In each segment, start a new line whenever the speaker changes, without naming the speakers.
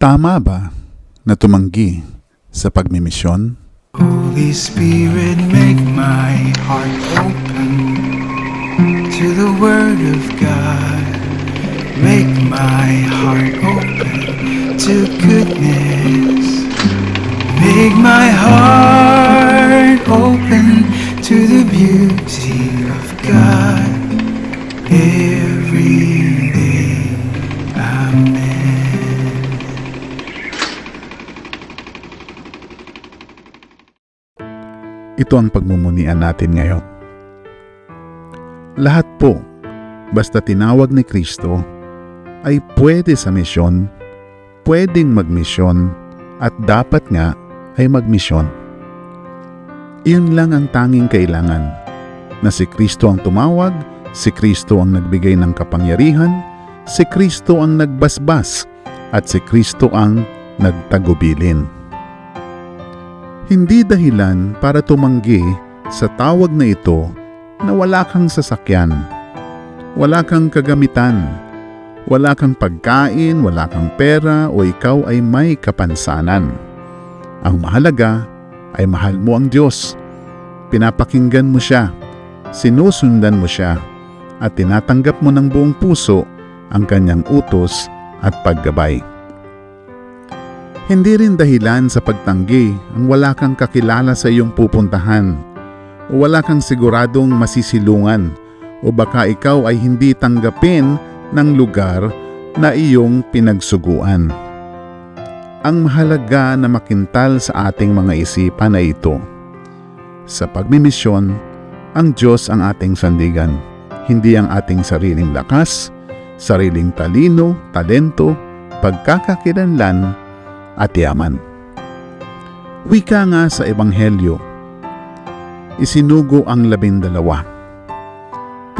Tama ba na tumanggi sa pagmimisyon?
Holy Spirit, make my heart open to the Word of God. Make my heart open to goodness. Make my heart open to the beauty of God every
Ito ang pagmumunian natin ngayon. Lahat po, basta tinawag ni Kristo, ay pwede sa misyon, pwedeng magmisyon, at dapat nga ay magmisyon. Iyon lang ang tanging kailangan, na si Kristo ang tumawag, si Kristo ang nagbigay ng kapangyarihan, si Kristo ang nagbasbas, at si Kristo ang nagtagubilin hindi dahilan para tumanggi sa tawag na ito na wala kang sasakyan, wala kang kagamitan, wala kang pagkain, wala kang pera o ikaw ay may kapansanan. Ang mahalaga ay mahal mo ang Diyos. Pinapakinggan mo siya, sinusundan mo siya, at tinatanggap mo ng buong puso ang kanyang utos at paggabay. Hindi rin dahilan sa pagtanggi ang wala kang kakilala sa iyong pupuntahan o wala kang siguradong masisilungan o baka ikaw ay hindi tanggapin ng lugar na iyong pinagsuguan. Ang mahalaga na makintal sa ating mga isipan ay ito. Sa pagmimisyon, ang Diyos ang ating sandigan, hindi ang ating sariling lakas, sariling talino, talento, pagkakakilanlan at yaman. Wika nga sa Ebanghelyo, isinugo ang labindalawa.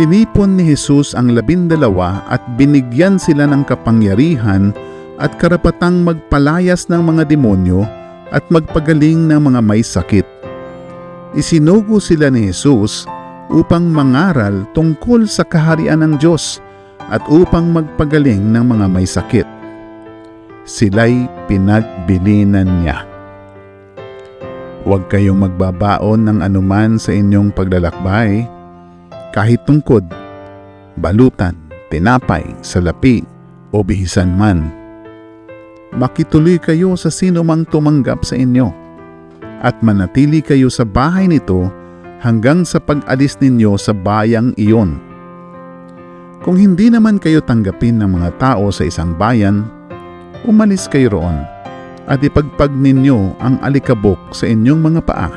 Tinipon ni Jesus ang labindalawa at binigyan sila ng kapangyarihan at karapatang magpalayas ng mga demonyo at magpagaling ng mga may sakit. Isinugo sila ni Jesus upang mangaral tungkol sa kaharian ng Diyos at upang magpagaling ng mga may sakit sila'y pinagbilinan niya. Huwag kayong magbabaon ng anuman sa inyong paglalakbay, kahit tungkod, balutan, tinapay, salapi, o bihisan man. Makituloy kayo sa sino mang tumanggap sa inyo, at manatili kayo sa bahay nito hanggang sa pag-alis ninyo sa bayang iyon. Kung hindi naman kayo tanggapin ng mga tao sa isang bayan, umalis kayo roon at ipagpag ninyo ang alikabok sa inyong mga paa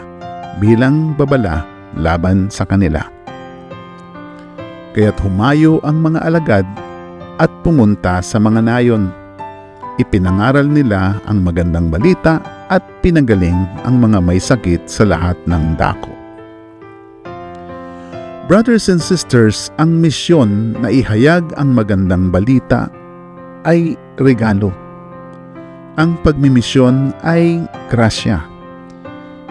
bilang babala laban sa kanila. Kaya't humayo ang mga alagad at pumunta sa mga nayon. Ipinangaral nila ang magandang balita at pinagaling ang mga may sakit sa lahat ng dako. Brothers and sisters, ang misyon na ihayag ang magandang balita ay regalo ang pagmimisyon ay grasya.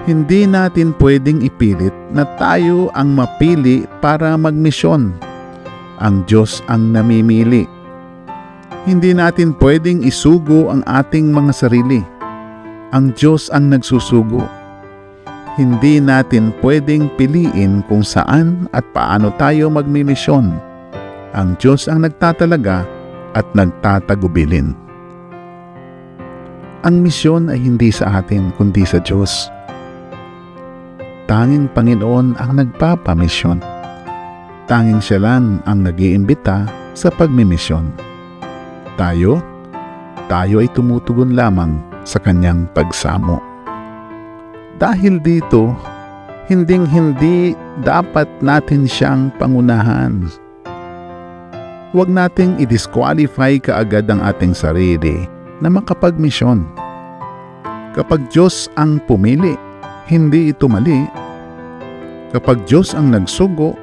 Hindi natin pwedeng ipilit na tayo ang mapili para magmisyon. Ang Diyos ang namimili. Hindi natin pwedeng isugo ang ating mga sarili. Ang Diyos ang nagsusugo. Hindi natin pwedeng piliin kung saan at paano tayo magmimisyon. Ang Diyos ang nagtatalaga at nagtatagubilin. Ang misyon ay hindi sa atin kundi sa Diyos. Tanging Panginoon ang nagpapamisyon. Tanging siya lang ang nag-iimbita sa pagmimisyon. Tayo, tayo ay tumutugon lamang sa kanyang pagsamo. Dahil dito, hinding-hindi dapat natin siyang pangunahan. Huwag nating i-disqualify kaagad ang ating sarili na makapagmisyon. Kapag Diyos ang pumili, hindi ito mali. Kapag Diyos ang nagsugo,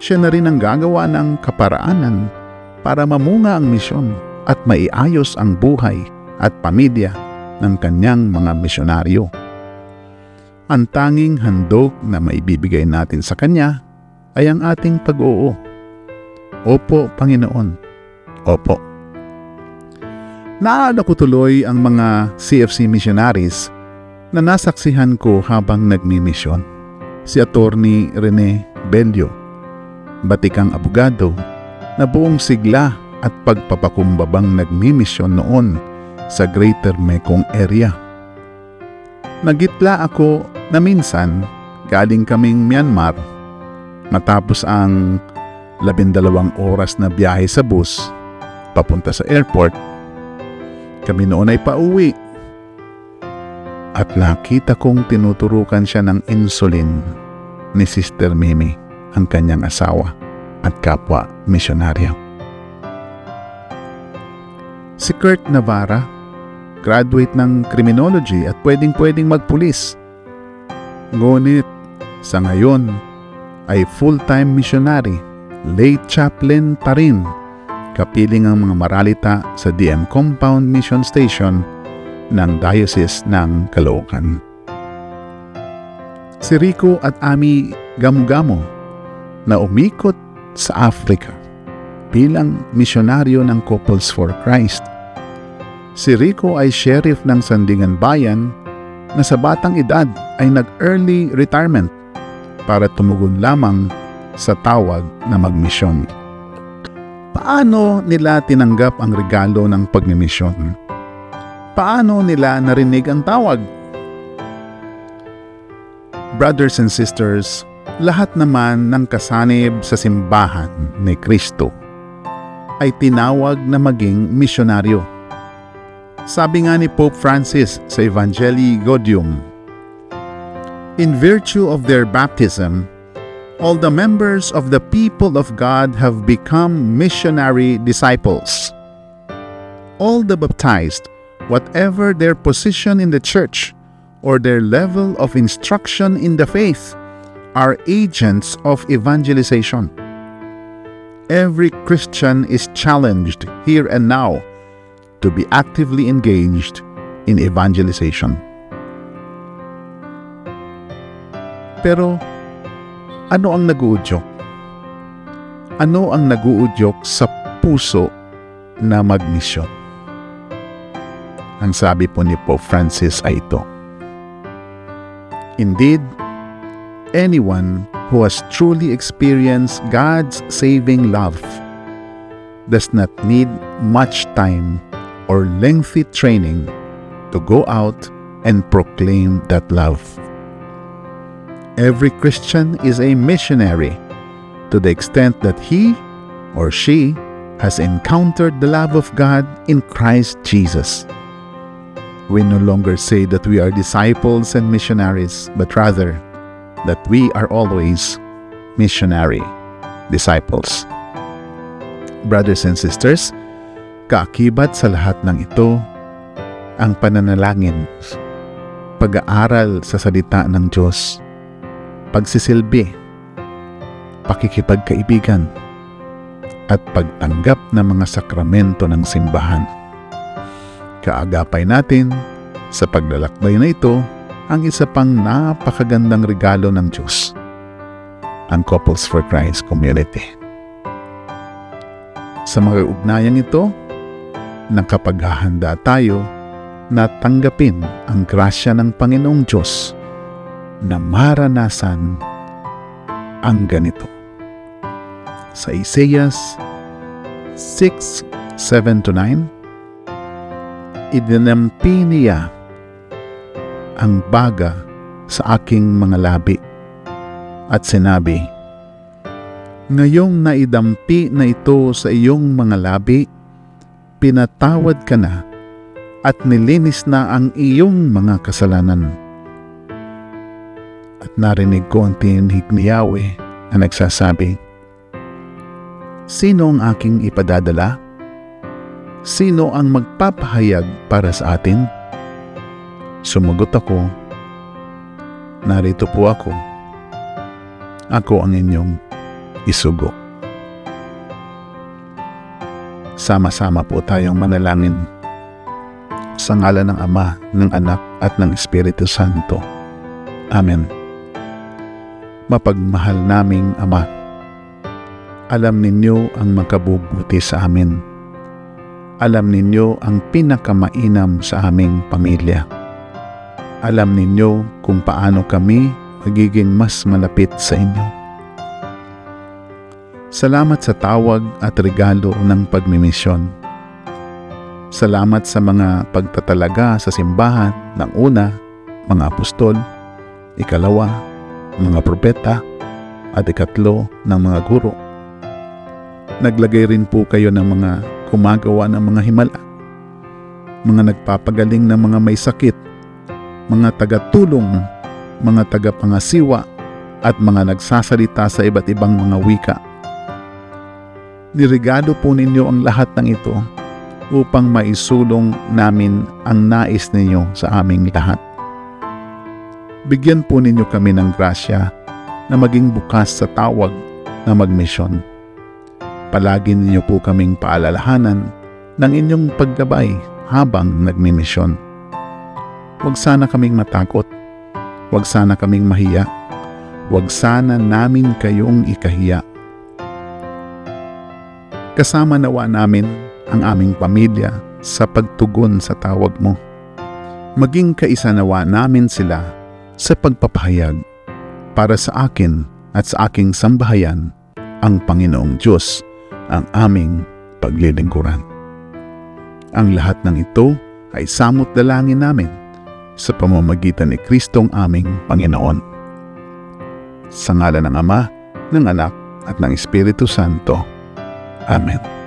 siya na rin ang gagawa ng kaparaanan para mamunga ang misyon at maiayos ang buhay at pamilya ng kanyang mga misyonaryo. Ang tanging handog na maibibigay natin sa Kanya ay ang ating pag-oo. Opo, Panginoon. Opo. Naalala ko tuloy ang mga CFC missionaries na nasaksihan ko habang nagmimisyon. Si Attorney Rene Bello, batikang abogado na buong sigla at pagpapakumbabang nagmimisyon noon sa Greater Mekong area. Nagitla ako na minsan galing kaming Myanmar matapos ang labindalawang oras na biyahe sa bus papunta sa airport. Kami noon ay pauwi at nakita kong tinuturukan siya ng insulin ni Sister Mimi, ang kanyang asawa at kapwa misyonaryo. Si Kurt Navarra, graduate ng criminology at pwedeng-pwedeng magpulis. Ngunit sa ngayon ay full-time missionary, late chaplain pa rin, kapiling ang mga maralita sa DM Compound Mission Station ng Diocese ng Caloocan. Si Rico at Ami Gamugamo na umikot sa Africa bilang misyonaryo ng Couples for Christ. Si Rico ay sheriff ng Sandingan Bayan na sa batang edad ay nag-early retirement para tumugon lamang sa tawag na magmisyon. Paano nila tinanggap ang regalo ng pagmimisyon? Paano nila narinig ang tawag? Brothers and sisters, lahat naman ng kasanib sa simbahan ni Kristo ay tinawag na maging misyonaryo. Sabi nga ni Pope Francis sa Evangelii Gaudium, In virtue of their baptism, all the members of the people of God have become missionary disciples. All the baptized, whatever their position in the church or their level of instruction in the faith, are agents of evangelization. Every Christian is challenged here and now to be actively engaged in evangelization. Pero ano ang naguudyok? Ano ang naguudyok sa puso na magmisyon? Ang sabi po ni Pope Francis ay ito. Indeed, anyone who has truly experienced God's saving love does not need much time or lengthy training to go out and proclaim that love. Every Christian is a missionary to the extent that he or she has encountered the love of God in Christ Jesus. We no longer say that we are disciples and missionaries, but rather that we are always missionary disciples. Brothers and sisters, kaakibat sa lahat ng ito ang pananalangin, pag-aaral sa salita ng Diyos, pagsisilbi, pakikipagkaibigan, at pagtanggap ng mga sakramento ng simbahan. Kaagapay natin sa paglalakbay na ito ang isa pang napakagandang regalo ng Diyos, ang Couples for Christ Community. Sa mga ugnayang ito, nakapaghahanda tayo na tanggapin ang grasya ng Panginoong Diyos na maranasan ang ganito. Sa Isaias 6, 7-9, idinampi niya ang baga sa aking mga labi at sinabi, Ngayong naidampi na ito sa iyong mga labi, pinatawad ka na at nilinis na ang iyong mga kasalanan. At narinig ko ang tinig ni Yahweh na nagsasabi, Sino ang aking ipadadala? Sino ang magpapahayag para sa atin? Sumagot ako, Narito po ako. Ako ang inyong isugo. Sama-sama po tayong manalangin sa ngalan ng Ama, ng Anak at ng Espiritu Santo. Amen. Mapagmahal naming Ama, alam ninyo ang makabubuti sa amin. alam ninyo ang pinakamainam sa aming pamilya. Alam ninyo kung paano kami magiging mas malapit sa inyo. Salamat sa tawag at regalo ng pagmimisyon. Salamat sa mga pagtatalaga sa simbahan ng una, mga apostol, ikalawa, mga propeta, at ikatlo ng mga guro. Naglagay rin po kayo ng mga gumagawa ng mga himala, mga nagpapagaling ng mga may sakit, mga tagatulong, mga tagapangasiwa, at mga nagsasalita sa iba't ibang mga wika. Nirigado po ninyo ang lahat ng ito upang maisulong namin ang nais ninyo sa aming lahat. Bigyan po ninyo kami ng grasya na maging bukas sa tawag na magmisyon. Palagi ninyo po kaming paalalahanan ng inyong paggabay habang nagmimisyon. Huwag sana kaming matakot. Huwag sana kaming mahiya. Huwag sana namin kayong ikahiya. Kasama nawa namin ang aming pamilya sa pagtugon sa tawag mo. Maging kaisa nawa namin sila sa pagpapahayag para sa akin at sa aking sambahayan ang Panginoong Diyos ang aming paglilingkuran. Ang lahat ng ito ay samot dalangin namin sa pamamagitan ni Kristong aming Panginoon. Sa ngala ng Ama, ng Anak at ng Espiritu Santo. Amen.